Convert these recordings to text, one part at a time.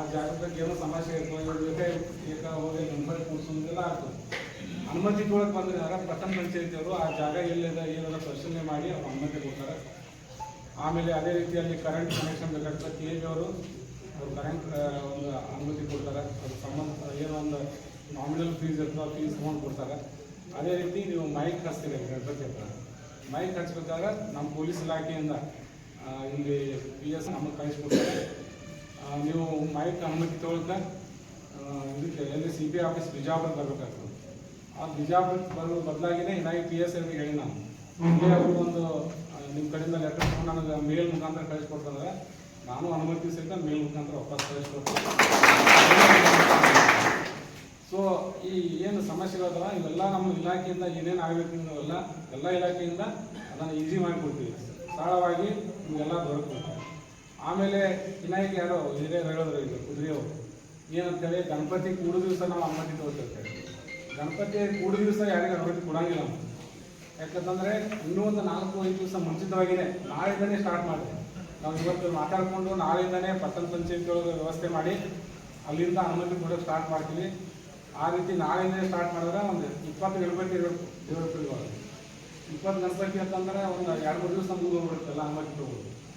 ಆ ಜಾಗದ ಬಗ್ಗೆ ಏನೋ ಸಮಸ್ಯೆ ಇರ್ತದೆ ಏಕ ಹೋಗಿ ನಂಬರ್ ಕೂಡಿಸೋದೆಲ್ಲ ಆಗ್ತದೆ ಅನುಮತಿ ಬಂದ್ರೆ ಯಾರ ಪ್ರಥಮ ಪಂಚಾಯತಿಯವರು ಆ ಜಾಗ ಎಲ್ಲಿದೆ ಏನಾರ ಪರಿಶೀಲನೆ ಮಾಡಿ ಅವ್ರು ಅನುಮತಿ ಕೊಡ್ತಾರೆ. ಆಮೇಲೆ ಅದೇ ರೀತಿಯಲ್ಲಿ ಕರೆಂಟ್ ಕನೆಕ್ಷನ್ ಬೇಕಾಗ್ತದೆ ಕೆ ಜಿ ಅವರು ಅವ್ರು ಕರೆಂಟ್ ಒಂದು ಅನುಮತಿ ಕೊಡ್ತಾರೆ. ಅದ್ರ ಸಂಬಂಧ, ಏನೋ ಒಂದು ನಾಮಿನಲ್ ಫೀಸ್ ಇರ್ತದೆ ಫೀಸ್ ತಗೊಂಡು ಕೊಡ್ತಾರೆ. ಅದೇ ರೀತಿ ನೀವು ಮೈಕ್ ಹಚ್ತೀರ ಗಣಪತಿ ಹತ್ರ ಮೈಕ್ ಹಚ್ಬೇಕಾದ್ರೆ ನಮ್ಮ ಪೊಲೀಸ್ ಇಲಾಖೆಯಿಂದ ಇಲ್ಲಿ ಪಿ ಎಸ್ ನಮಗೆ ಕಳಿಸ್ಕೊಡ್ತಾರೆ. ನೀವು ಮೈಕ್ ಅನುಮತಿ ತೊಗೊಳಕ್ಕೆ ಇದಕ್ಕೆ ಎಲ್ಲಿ ಸಿ ಪಿ ಆಫೀಸ್ ಬಿಜಾಪುರ ಬರಬೇಕಾಗ್ತದೆ. ಆ ಬಿಜಾಪುರ ಬರೋ ಬದಲಾಗಿನೇ ಇನ್ನಾಗಿ ಪಿ ಎಸ್ ಎಲ್ಗೆ ಹೇಳಿ ನಾನು. ಒಂದು ನಿಮ್ಮ ಕಡೆಯಿಂದ ಲೆಟರ್ ತೊಗೊಂಡು ನನಗೆ ಮೇಲ್ ಮುಖಾಂತರ ಕಳಿಸ್ಕೊಡ್ತಾರೆ. ನಾನು ಅನುಮತಿ ಸಹಿತ ಮೇಲ್ ಮುಖಾಂತರ ವಾಪಸ್ ಕಳಿಸ್ಕೊಡ್ತೀನಿ. ಸೊ ಈ ಏನು ಸಮಸ್ಯೆಗಳದಲ್ಲ ಇವೆಲ್ಲ ನಮ್ಮ ಇಲಾಖೆಯಿಂದ ಏನೇನು ಆಗಬೇಕು ಇವೆಲ್ಲ ಎಲ್ಲ ಇಲಾಖೆಯಿಂದ ಅದನ್ನು ಈಸಿ ಮಾಡಿಕೊಡ್ತೀವಿ ಸರಳವಾಗಿ ನಿಮಗೆಲ್ಲ ದೊರಕಬೇಕು. ಆಮೇಲೆ ವಿನಾಯಕ ಯಾರೋ ಹಿರಿಯರು ಹೇಳಿದ್ರು ಇಲ್ಲಿ ಕುದುರೆಯವರು. ಏನಂತೇಳಿ ಗಣಪತಿ ಕೂಡು ದಿವಸ ನಾವು ಅನುಮತಿ ತಗೋತಿರ್ತೇವೆ ಗಣಪತಿ ಕೂಡು ದಿವಸ ಯಾರಿಗೂ ಅನುಮತಿ ಕೊಡಂಗಿಲ್ಲ ನಾವು ಯಾಕಂತಂದ್ರೆ ಇನ್ನೂ ಒಂದು ನಾಲ್ಕು ಐದು ದಿವಸ ಮುಂಚಿತವಾಗಿದೆ. ನಾಳೆಯಿಂದನೇ ಸ್ಟಾರ್ಟ್ ಮಾಡಿದೆ ನಾವು ಇವತ್ತು ಮಾತಾಡಿಕೊಂಡು ನಾಳೆಯಿಂದನೇ ಪಟ್ಟಣ ಪಂಚಾಯತ್ ಒಳಗೆ ವ್ಯವಸ್ಥೆ ಮಾಡಿ ಅಲ್ಲಿಂದ ಅನುಮತಿ ಕೊಡೋಕೆ ಸ್ಟಾರ್ಟ್ ಮಾಡ್ತೀವಿ. ಆ ರೀತಿ ನಾಳೆಯಿಂದನೇ ಸ್ಟಾರ್ಟ್ ಮಾಡಿದ್ರೆ ಒಂದು ಇಪ್ಪತ್ತು ಗಣಪತಿ ಇರಬೇಕು ದೇವರುಗಳು ಇಪ್ಪತ್ತು ಗಣಪತಿ ಅಂತಂದ್ರೆ ಒಂದು ಎರಡು ಮೂರು ದಿವಸ ಮುಂದೆ ಹೋಗ್ಬಿಡುತ್ತಲ್ಲ ಅನುಮತಿ ತಗೋದು ಆ,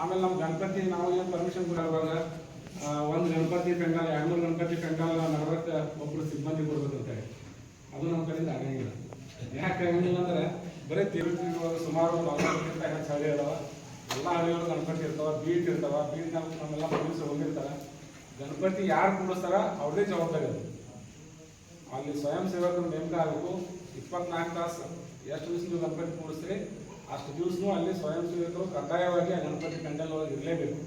ಆಮೇಲೆ ನಮ್ಮ ಗಣಪತಿ ನಾವು ಏನು ಪರ್ಮಿಷನ್ ಕೊಡೋವಾಗ ಒಂದು ಗಣಪತಿ ಪೆಂಡಾಲ್, ಎರಡು ಮೂರು ಗಣಪತಿ ಪೆಂಡಾಲ್ ನಡವಕ್ಕೆ ಒಬ್ಬರು ಸಿಬ್ಬಂದಿ ಕೊಡ್ಬೇಕಂತೇಳಿ ಅದು ನಮ್ಮ ಕಡೆಯಿಂದ ಆಗಂಗಿಲ್ಲ. ಯಾಕೆ ಆಗಂಗಿಲ್ಲ ಅಂದರೆ, ಬರೀ ತಿರುಗಿ ಸುಮಾರು ನಲವತ್ತಕ್ಕಿಂತ ಹೆಚ್ಚು ಹಳ್ಳಿ ಅದಾವ. ಎಲ್ಲ ಹಳ್ಳಿಗಳು ಗಣಪತಿ ಇರ್ತಾವ ಬೀಟ್ ಇರ್ತಾವ ಬೀಟ್ ನಮ್ಮೆಲ್ಲ ಪೊಲೀಸರು ಹೋಗಿರ್ತಾರೆ. ಗಣಪತಿ ಯಾರು ಕೂಡಿಸ್ತಾರ ಅವ್ರದೇ ಜವಾಬ್ದಾರಿ ಅದು. ಅಲ್ಲಿ ಸ್ವಯಂ ಸೇವಕರು ನೇಮಕ ಆಗಬೇಕು. ಇಪ್ಪತ್ನಾಲ್ಕು ತಾಸು, ಎಷ್ಟು ದಿವಸ ನೀವು ಗಣಪತಿ ಕೂಡಿಸ್ತೀರಿ? ಅಷ್ಟು ದಿವಸನೂ ಅಲ್ಲಿ ಸ್ವಯಂ ಸೇವಕರು ಕಡ್ಡಾಯವಾಗಿ ಆ ಗಣಪತಿ ಪೆಂಡಲ್ ಒಳಗೆ ಇರಲೇಬೇಕು.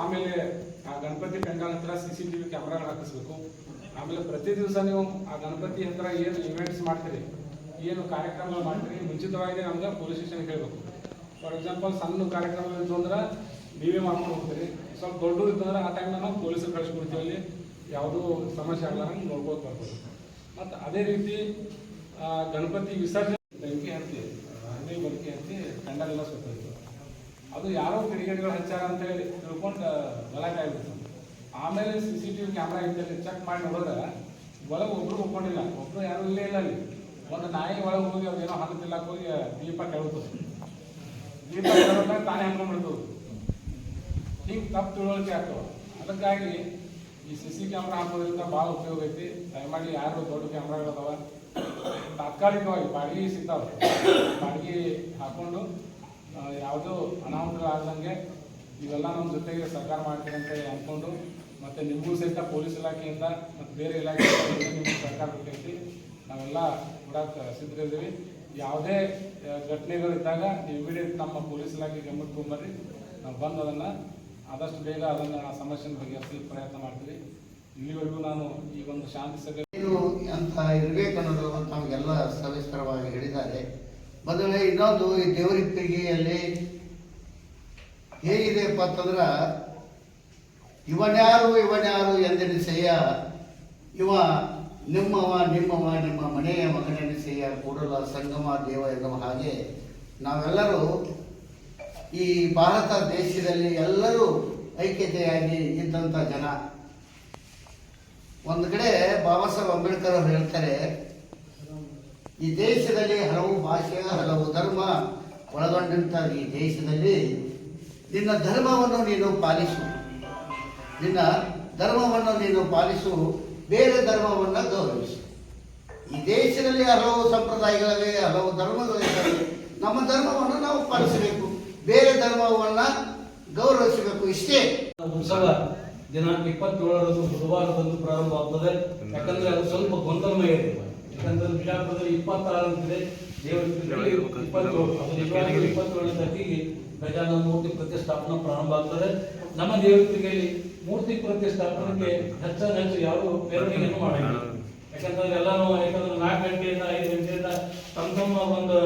ಆಮೇಲೆ ಆ ಗಣಪತಿ ಪೆಂಡಲ್ ಹತ್ರ ಸಿ ಸಿ ಟಿ ವಿ ಕ್ಯಾಮ್ರಾಗಳು ಹಾಕಿಸ್ಬೇಕು. ಆಮೇಲೆ ಪ್ರತಿ ದಿವಸ ನೀವು ಆ ಗಣಪತಿ ಹತ್ರ ಏನು ಇವೆಂಟ್ಸ್ ಮಾಡ್ತೀರಿ, ಏನು ಕಾರ್ಯಕ್ರಮಗಳು ಮಾಡ್ತೀರಿ, ಮುಂಚಿತವಾಗಿ ನಮ್ಗೆ ಪೊಲೀಸ್ ಸ್ಟೇಷನ್ ಹೇಳ್ಬೇಕು. ಫಾರ್ ಎಕ್ಸಾಂಪಲ್ ಸಣ್ಣ ಕಾರ್ಯಕ್ರಮ ಇತ್ತು ಅಂದ್ರೆ ನೀವೇ ಮಾಡ್ಕೊಂಡು ಹೋಗ್ತೀರಿ. ಸ್ವಲ್ಪ ದೊಡ್ಡದು ಇತ್ತಂದ್ರೆ ಆ ಟೈಮ್ನ ನಾವು ಪೊಲೀಸರು ಕಳಿಸ್ಕೊಡ್ತೀವಿ ಅಲ್ಲಿ. ಯಾವುದೂ ಸಮಸ್ಯೆ ಆಗಲಾರಂಗೆ ನೋಡ್ಬೋದು ಬರ್ಬೋದು. ಮತ್ತು ಅದೇ ರೀತಿ ಗಣಪತಿ ವಿಸರ್ಜನೆ ಬೆಂಕಿ ಹತ್ತಿ. ಹಣ್ಣಿ ಬೆಂಕಿ ಅಂತ ಎಲ್ಲ ಸುತ್ತೋಯ್ತು. ಅದು ಯಾರೋ ಕಿಡಿಗೇಡಿಗಳು ಹಚ್ಚಾರ ಅಂತ ಹೇಳಿ ತಿಳ್ಕೊಂಡು ಗಲಾಟೆ ಆಗ್ಬಿಡ್ತು. ಆಮೇಲೆ C C T V camera ಇದ್ದಲ್ಲಿ ಚೆಕ್ ಮಾಡಿ ನೋಡಿದ್ರೆ ಒಳಗೆ ಒಬ್ರು ಒಪ್ಕೊಂಡಿಲ್ಲ ಒಬ್ರು ಯಾರು ಇಲ್ಲೇ ಇಲ್ಲ ಅಲ್ಲಿ. ಒಂದು ನಾಯಿ ಒಳಗೆ ಹೋಗಿ ಅದೇನೋ ತಿನ್ನಕ್ಕೆ ಹೋಗಿ ದೀಪ ಕೆಳತು ದೀಪ ಕೆಳದಾಗ ತಾನೇ ಹಾಕೊಂಡ್ಬಿಡ್ತು ಹಿಂಗೆ ತಪ್ಪು ತಿಳುವಳಿಕೆ ಆಗ್ತವೆ ಅದಕ್ಕಾಗಿ ಈ ಸಿ ಸಿ ಕ್ಯಾಮ್ರಾ ಹಾಕೋದ್ರಿಂದ ಭಾಳ ಉಪಯೋಗ ಐತಿ. ದಯಮಾಡಿ ಯಾರು ದೊಡ್ಡ ಕ್ಯಾಮ್ರಾಗಳದಾವ ತಾತ್ಕಾಲಿಕವಾಗಿ ಬಾಡಿಗೆ ಸಿಗ್ತಾವೆ ಬಾಡಿಗೆ ಹಾಕೊಂಡು ಯಾವುದು ಅನಾಹುತಗಳು ಆಗ್ದಂಗೆ ಇವೆಲ್ಲ ನಮ್ಮ ಜೊತೆಗೆ ಸರ್ಕಾರ ಮಾಡ್ತೀನಿ ಅಂತ ಅಂದ್ಕೊಂಡು ಮತ್ತೆ ನಿಮಗೂ ಸಹಿತ ಪೊಲೀಸ್ ಇಲಾಖೆಯಿಂದ ಮತ್ತು ಬೇರೆ ಇಲಾಖೆಯಿಂದ ಸರ್ಕಾರ ಕೊಟ್ಟೈತಿ ನಾವೆಲ್ಲ ಕೊಡಕ್ಕೆ ಸಿದ್ಧರಿದ್ದೀವಿ ಯಾವುದೇ ಘಟನೆಗಳು ಇದ್ದಾಗ ನೀವು ಇಮಿಡಿಯೇಟ್ ನಮ್ಮ ಪೊಲೀಸ್ ಇಲಾಖೆ ಗಮನಕ್ಕೆ ತೊಗೊಂಬರ್ರಿ. ನಾವು ಬಂದು ಅದನ್ನು, ಆದಷ್ಟು ಬೇಗ ಅದನ್ನು ಆ ಸಮಸ್ಯೆನ ಬಗೆಹರಿಸಲಿಕ್ಕೆ ಪ್ರಯತ್ನ ಮಾಡ್ತೀವಿ. ಇಲ್ಲಿವರೆಗೂ ನಾನು ಈ ಒಂದು ಶಾಂತಿ ಸಭೆ ಇದು ಅಂತ ಇರಬೇಕು ಅನ್ನೋದು ನಮಗೆಲ್ಲ ಸವಿಸ್ತರವಾಗಿ ಹೇಳಿದ್ದಾರೆ. ಮೊದಲೇ ಇನ್ನೊಂದು ಈ ದೇವರಿಪ್ಪಿಗೆಯಲ್ಲಿ ಹೇಗಿದೆಯಪ್ಪ ಅಂತಂದ್ರ, ಇವನ್ಯಾರು ಇವನ್ಯಾರು ಎಂದೆನಿಸೆಯ ಇವ ನಿಮ್ಮವ ನಿಮ್ಮವ, ನಿಮ್ಮ ಮನೆಯ ಮಗನೆನಿಸೆಯ ಕೂಡಲ ಸಂಗಮ, ದೇವ ಎನ್ನುವ ಹಾಗೆ ನಾವೆಲ್ಲರೂ ಈ ಭಾರತ ದೇಶದಲ್ಲಿ ಎಲ್ಲರೂ ಐಕ್ಯತೆಯಾಗಿ ಇದ್ದಂಥ ಜನ. ಬಾಬಾ ಸಾಹೇಬ್ ಅಂಬೇಡ್ಕರ್ ಅವರು ಹೇಳ್ತಾರೆ, ಈ ದೇಶದಲ್ಲಿ ಹಲವು ಭಾಷೆ, ಹಲವು ಧರ್ಮ ಒಳಗೊಂಡಂತ ಈ ದೇಶದಲ್ಲಿ ನಿನ್ನ ಧರ್ಮವನ್ನು ನೀನು ಪಾಲಿಸು. ನಿನ್ನ ಧರ್ಮವನ್ನು ನೀನು ಪಾಲಿಸು, ಬೇರೆ ಧರ್ಮವನ್ನು ಗೌರವಿಸು. ಈ ದೇಶದಲ್ಲಿ ಹಲವು ಸಂಪ್ರದಾಯಗಳಿವೆ ಹಲವು ಧರ್ಮಗಳಿದ್ದಾವೆ ನಮ್ಮ ಧರ್ಮವನ್ನು ನಾವು ಪಾಲಿಸಬೇಕು. ಬೇರೆ ಧರ್ಮವನ್ನು ಗೌರವಿಸಬೇಕು. ಇಷ್ಟೇ. ಉತ್ಸವ. ದಿನಾಂಕ ಇಪ್ಪತ್ತೇಳರಂದು ಬುಧವಾರದಂದು ಪ್ರಾರಂಭವಾಗ್ತದೆ ಯಾಕಂದ್ರೆ ಅದು ಸ್ವಲ್ಪ ಗೊಂದಲಮಯ ಇದೆ. ಯಾಕಂದ್ರೆ ಬಿಜಾಪುರದಲ್ಲಿ ಇಪ್ಪತ್ತಾರಂತಿದೆ ಇಪ್ಪತ್ತೇಳನೇ ತಾರೀಕಿಗೆ ಗಜಾನನ ಮೂರ್ತಿ ಪ್ರತಿಷ್ಠಾಪನೆ ಪ್ರಾರಂಭ ಆಗ್ತದೆ. ನಮ್ಮ ದೇವತೆಯಲ್ಲಿ ಮೂರ್ತಿ ಪ್ರತಿಷ್ಠಾಪನೆಗೆ ಹೆಚ್ಚಾನ ಹೆಚ್ಚು ಯಾರು ಮೆರವಣಿಗೆಯನ್ನು ಮಾಡಿಲ್ಲ ಯಾಕಂದ್ರೆ ಎಲ್ಲಾನು ಯಾಕಂದ್ರೆ ನಾಲ್ಕು ಗಂಟೆಯಿಂದ ಐದು ಗಂಟೆಯಿಂದ ತಮ್ಮ ತಮ್ಮ ಒಂದು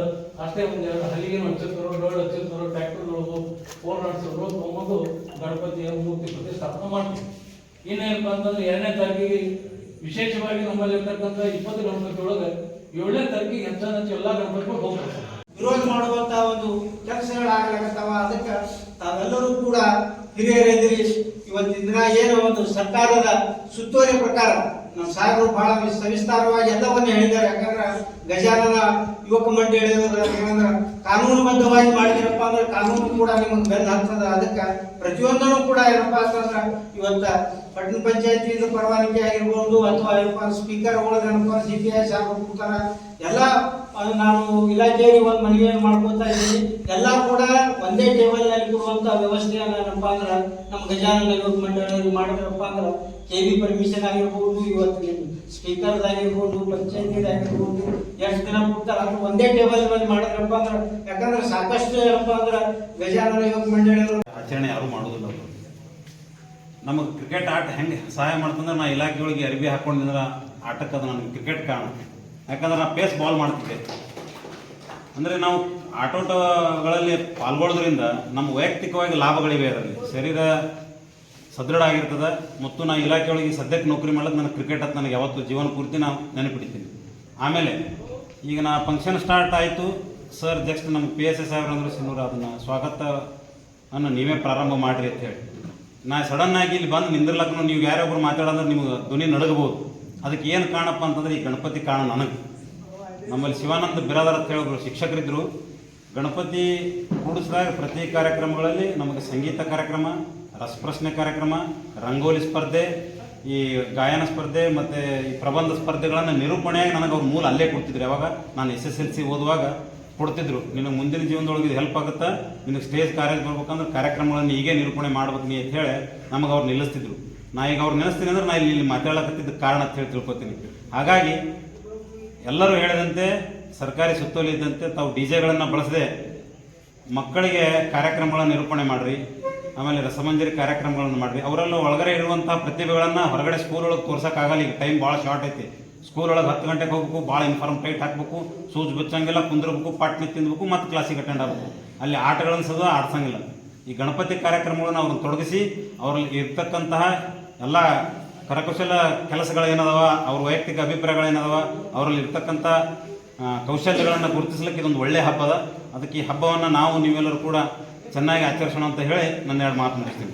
ಅಷ್ಟೇ ಒಂದು ಎರಡು ಹಲ್ಲಿಗೆ ಹಚ್ಚಿರ್ತಾರೋ ಡೋಳು ಹಚ್ಚಿರ್ತಾರೋ ಟ್ರ್ಯಾಕ್ಟರ್ಗಳು ಫೋನ್ ನಡೆಸಿದ್ರು ತೊಗೊಂಡು ಗಣಪತಿಯ ಮೂರ್ತಿ ಪ್ರತಿಷ್ಠಾಪನೆ ಮಾಡ್ತೀವಿ. ಇನ್ನೇನಪ್ಪ ಅಂತಂದ್ರೆ ಎರಡನೇ ತಾರೀಕಿಗೆ ವಿಶೇಷವಾಗಿ ನಮ್ಮಲ್ಲಿ ಇರ್ತಕ್ಕಂಥ ಇಪ್ಪತ್ತು ಗಣಪತಿ ಒಳಗೆ ಏಳನೇ ತಾರೀಕಿಗೆ ಹೆಚ್ಚಾನ ಹೆಚ್ಚು ಎಲ್ಲ ಗಣಪತಿಗಳು ಹೋಗ್ತಾರೆ. ವಿರೋಧ ಮಾಡುವಂತ ಒಂದು ಕೆಲಸಗಳಾಗಲಾಗತ್ತವ ಅದಕ್ಕೆ ತಾವೆಲ್ಲರೂ ಕೂಡ ಹಿರಿಯರೆದಿರಿ ಇವತ್ತಿನ ದಿನ ಏನು ಒಂದು ಸರ್ಕಾರದ ಸುತ್ತೋಲೆ ಪ್ರಕಾರ ನಮ್ಮ ಸಾಹೇಬರು ಬಹಳ ಸವಿಸ್ತಾರವಾಗಿ ಎಲ್ಲವನ್ನು ಹೇಳಿದ್ದಾರೆ. ಯಾಕಂದ್ರೆ ಗಜಾನನ ಯುವಕ ಮಂಡಳಿ ಏನಂದ್ರೆ ಕಾನೂನುಬದ್ಧವಾಗಿ ಮಾಡಿದಿರಪ್ಪ ಅಂದ್ರೆ ಕಾನೂನು ಕೂಡ ನಿಮಗೆ ಬೆನ್ನ ಹತ್ತದ. ಅದಕ್ಕೆ ಪ್ರತಿಯೊಂದನ್ನು ಕೂಡ ಏನಪ್ಪ ಅಂತಂದ್ರೆ ಇವತ್ತ ಪಟ್ಟಣ ಪಂಚಾಯತಿ ಪರವಾನಗಿ ಆಗಿರ್ಬೋದು ಅಥವಾ ಏನಪ್ಪ ಸ್ಪೀಕರ್ ಏನಪ್ಪ ಜಿ ಪಿ ಎಸ್ ಕೂತಾರ. ಎಲ್ಲ ನಾನು ಇಲಾಖೆಯಲ್ಲಿ ಒಂದು ಮನವಿಯನ್ನು ಮಾಡ್ಕೊತಾ ಇದ್ದೀನಿ. ಎಲ್ಲ ಕೂಡ ಒಂದೇ ಟೇಬಲ್ ಕೊಡುವಂತ ವ್ಯವಸ್ಥೆಯನ್ನ ಏನಪ್ಪ ಅಂದ್ರೆ, ನಮ್ಮ ಗಜಾನನ ಯುವಕ ಮಂಡಳಿಯಲ್ಲಿ ಮಾಡಿದ್ರಪ್ಪ ಅಂದ್ರೆ ಕೆ ಬಿ ಪರ್ಮಿಷನ್ ಆಗಿರ್ಬೋದು, ಇವತ್ತು ಸ್ಪೀಕರ್ ಆಗಿರ್ಬೋದು ಪಂಚಾಯತಿ ಆಗಿರ್ಬೋದು ಎಷ್ಟು ದಿನ ಕೊಡ್ತಾರ ಅದು ಒಂದೇ ಟೇಬಲ್ ಮೇಲೆ ಮಾಡಿದ್ರಪ್ಪ ಅಂದ್ರೆ, ಯಾಕಂದ್ರೆ ಸಾಕಷ್ಟು ಏನಪ್ಪ ಅಂದ್ರೆ ಗಜಾನನ ಯುವಕ ಮಂಡಳಿಯವರು ಆಚರಣೆ ಯಾರು ಮಾಡೋದಿಲ್ಲ ನಮಗೆ ಕ್ರಿಕೆಟ್ ಆಟ ಹೆಂಗೆ ಸಹಾಯ ಮಾಡ್ತಂದ್ರೆ ನಾ ಇಲಾಖೆಯೊಳಗೆ ಅರಿವಿ ಹಾಕೊಂಡಿದ್ರೆ ಆಟಕ್ಕೆ ಅದು ನನಗೆ ಕ್ರಿಕೆಟ್ ಕಾರಣ ಯಾಕಂದ್ರೆ ನಾ ಪೇಸ್ ಬಾಲ್ ಮಾಡ್ತಿದ್ದೆ. ಅಂದರೆ ನಾವು ಆಟೋಟಗಳಲ್ಲಿ ಪಾಲ್ಗೊಳ್ಳೋದ್ರಿಂದ ನಮ್ಮ ವೈಯಕ್ತಿಕವಾಗಿ ಲಾಭಗಳಿವೆ ಅದರಲ್ಲಿ. ಶರೀರ ಸದೃಢ ಆಗಿರ್ತದೆ ಮತ್ತು ನಾ ಇಲಾಖೆಯೊಳಗೆ ಸದ್ಯಕ್ಕೆ ನೌಕರಿ ಮಾಡೋದು ನನಗೆ ಕ್ರಿಕೆಟ್ ಅಂತ ನನಗೆ ಯಾವತ್ತು ಜೀವನ ಪೂರ್ತಿ ನಾವು ನೆನಪಿಡ್ತೀನಿ. ಆಮೇಲೆ ಈಗ ನಾ ಫಂಕ್ಷನ್ ಸ್ಟಾರ್ಟ್ ಆಯಿತು. ಸರ್ ಜಸ್ಟ್ ನಮ್ಮ ಪಿ ಎಸ್ ಎಸ್ ಸಾಹೇಬ್ರು ಅಂದ್ರೆ, ಸಿನ್ನೂರು, ಅದನ್ನು ಸ್ವಾಗತ ಅನ್ನು ನೀವೇ ಪ್ರಾರಂಭ ಮಾಡಿರಿ ಅಂತ ಹೇಳಿ. ನಾ ಸಡನ್ ಆಗಿ ಇಲ್ಲಿ ಬಂದು ನಿಂದಿರ್ಲಕ್ಕೂ ನೀವು ಯಾರೊಬ್ಬರು ಮಾತಾಡೋದ್ರೆ ನಿಮ್ಗೆ ಧ್ವನಿ ನಡಗಬಹುದು. ಅದಕ್ಕೆ ಏನು ಕಾರಣಪ್ಪ ಅಂತಂದ್ರೆ ಈ ಗಣಪತಿ ಕಾರಣ ನನಗೆ. ನಮ್ಮಲ್ಲಿ ಶಿವಾನಂದ ಬಿರಾದರ್ ಅಂತ ಹೇಳಿ ಒಬ್ರು ಶಿಕ್ಷಕರಿದ್ದರು ಗಣಪತಿ ಕೂಡಿಸಿದಾಗ ಪ್ರತಿ ಕಾರ್ಯಕ್ರಮಗಳಲ್ಲಿ ನಮಗೆ ಸಂಗೀತ ಕಾರ್ಯಕ್ರಮ, ರಸಪ್ರಶ್ನೆ ಕಾರ್ಯಕ್ರಮ, ರಂಗೋಲಿ ಸ್ಪರ್ಧೆ, ಈ ಗಾಯನ ಸ್ಪರ್ಧೆ ಮತ್ತು ಈ ಪ್ರಬಂಧ ಸ್ಪರ್ಧೆಗಳನ್ನು ನಿರೂಪಣೆಯಾಗಿ ನನಗೆ ಅವ್ರ ಮೂಲ ಅಲ್ಲೇ ಕೊಡ್ತಿದ್ರು. ಯಾವಾಗ ನಾನು ಎಸ್ ಎಸ್ ಎಲ್ ಸಿ ಓದುವಾಗ ಕೊಡ್ತಿದ್ರು. ನಿನಗೆ ಮುಂದಿನ ಜೀವನದೊಳಗೆ ಇದು ಹೆಲ್ಪ್ ಆಗುತ್ತಾ? ನಿನಗೆ ಸ್ಟೇಜ್ ಕಾರ್ಯ ಬರ್ಬೇಕಂದ್ರೆ ಕಾರ್ಯಕ್ರಮಗಳನ್ನು ಹೀಗೆ ನಿರೂಪಣೆ ಮಾಡ್ಬೇಕು ನೀ ಅಂತ ಹೇಳಿ ನಮಗೆ ಅವ್ರು ನಿಲ್ಲಿಸ್ತಿದ್ರು. ನಾ ಈಗ ಅವ್ರು ನೆನೆಸ್ತೀನಿ ಅಂದ್ರೆ ನಾ ಇಲ್ಲಿ ಇಲ್ಲಿ ಮಾತಾಡಕತ್ತಿದ್ದ ಕಾರಣ ಅಂತ ಹೇಳಿ ತಿಳ್ಕೊತೀನಿ. ಹಾಗಾಗಿ ಎಲ್ಲರೂ ಹೇಳಿದಂತೆ ಸರ್ಕಾರಿ ಸುತ್ತೋಲೆ ಇದ್ದಂತೆ ತಾವು ಡಿ ಜೆಗಳನ್ನು ಬಳಸದೆ ಮಕ್ಕಳಿಗೆ ಕಾರ್ಯಕ್ರಮಗಳ ನಿರೂಪಣೆ ಮಾಡಿರಿ, ಆಮೇಲೆ ರಸಮಂಜರಿ ಕಾರ್ಯಕ್ರಮಗಳನ್ನು ಮಾಡಿರಿ. ಅವರಲ್ಲೂ ಒಳಗಡೆ ಇರುವಂಥ ಪ್ರತಿಭೆಗಳನ್ನು ಹೊರಗಡೆ ಸ್ಕೂಲ್ ಒಳಗೆ ತೋರ್ಸೋಕ್ಕಾಗಲ್ಲ. ಈಗ ಟೈಮ್ ಭಾಳ ಶಾರ್ಟ್ ಐತಿ. ಸ್ಕೂಲ್ ಒಳಗೆ ಹತ್ತು ಗಂಟೆಗೆ ಹೋಗ್ಬೇಕು, ಭಾಳ ಇನ್ಫಾರ್ಮ್ ಟೈಟ್ ಹಾಕಬೇಕು, ಸೂಜ್ ಬಿಚ್ಚಂಗಿಲ್ಲ, ಕುಂದಿರ್ಬೇಕು, ಪಾಟ್ನಿ ತಿನ್ಬೇಕು, ಮತ್ತು ಕ್ಲಾಸಿಗೆ ಅಟೆಂಡ್ ಆಗಬೇಕು. ಅಲ್ಲಿ ಆಟಗಳನ್ನು ಸಹ ಆಡ್ಸಂಗಿಲ್ಲ. ಈ ಗಣಪತಿ ಕಾರ್ಯಕ್ರಮಗಳನ್ನು ಅವ್ರನ್ನ ತೊಡಗಿಸಿ, ಅವರಲ್ಲಿ ಇರ್ತಕ್ಕಂತಹ ಎಲ್ಲ ಕರಕುಶಲ ಕೆಲಸಗಳೇನದವ, ಅವ್ರ ವೈಯಕ್ತಿಕ ಅಭಿಪ್ರಾಯಗಳೇನದವ ಅವರಲ್ಲಿ ಇರ್ತಕ್ಕಂಥ ಕೌಶಲ್ಯಗಳನ್ನು ಗುರುತಿಸಲಿಕ್ಕೆ ಇದೊಂದು ಒಳ್ಳೆಯ ಹಬ್ಬದ. ಅದ ಅದಕ್ಕೆ ಈ ಹಬ್ಬವನ್ನು ನಾವು ನೀವೆಲ್ಲರೂ ಕೂಡ ಚೆನ್ನಾಗಿ ಆಚರಿಸೋಣ ಅಂತ ಹೇಳಿ ನನ್ನ ಎರಡು ಮಾತು ಮುಗಿಸ್ತೀನಿ.